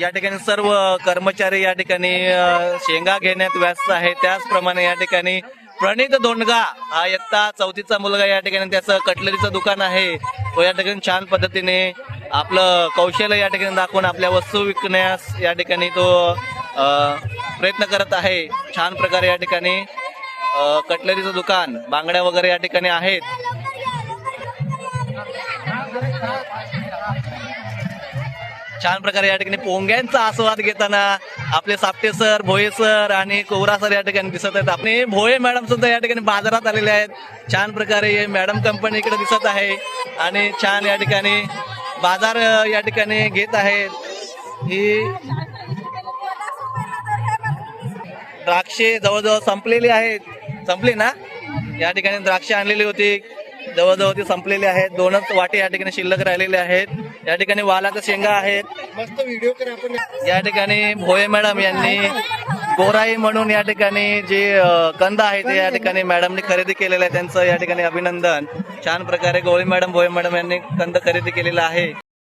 या ठिकाणी सर्व कर्मचारी या ठिकाणी शेंगा घेण्यात व्यस्त आहे त्याचप्रमाणे या ठिकाणी प्रणित दोंडगा हा इयत्ता चौथीचा मुलगा या ठिकाणी त्याचं कटलरीचं दुकान आहे. तो या ठिकाणी छान पद्धतीने आपलं कौशल्य या ठिकाणी दाखवून आपल्या वस्तू विकण्यास या ठिकाणी तो प्रयत्न करत आहे. छान प्रकारे या ठिकाणी कटलरीचं दुकान बांगड्या वगैरे या ठिकाणी आहेत. छान प्रकारे या ठिकाणी पोंग्यांचा आस्वाद घेताना आपले सापटे सर भोये सर आणि कोवरा सर या ठिकाणी दिसत आहेत. आपले भोये मॅडम सुद्धा या ठिकाणी बाजारात आलेले आहेत. छान प्रकारे हे मॅडम कंपनी इकडे दिसत आहे आणि छान या ठिकाणी बाजार या ठिकाणी घेत आहेत. ही द्राक्षे जवळजवळ संपलेली आहेत. संपली ना? या ठिकाणी द्राक्षे आणलेली होती. जवळजवळ ती संपलेली आहेत. दोनच वाटे या ठिकाणी शिल्लक राहिलेले आहेत. या ठिकाणी वालाच्या शेंगा आहेत. मस्त व्हिडिओ या ठिकाणी भोये मॅडम यांनी गोराई म्हणून या ठिकाणी जे कंद आहे ते या ठिकाणी मॅडमनी खरेदी केलेलं आहे. त्यांचं या ठिकाणी अभिनंदन. छान प्रकारे गोळी मॅडम भोये मॅडम यांनी कंद खरेदी केलेला आहे.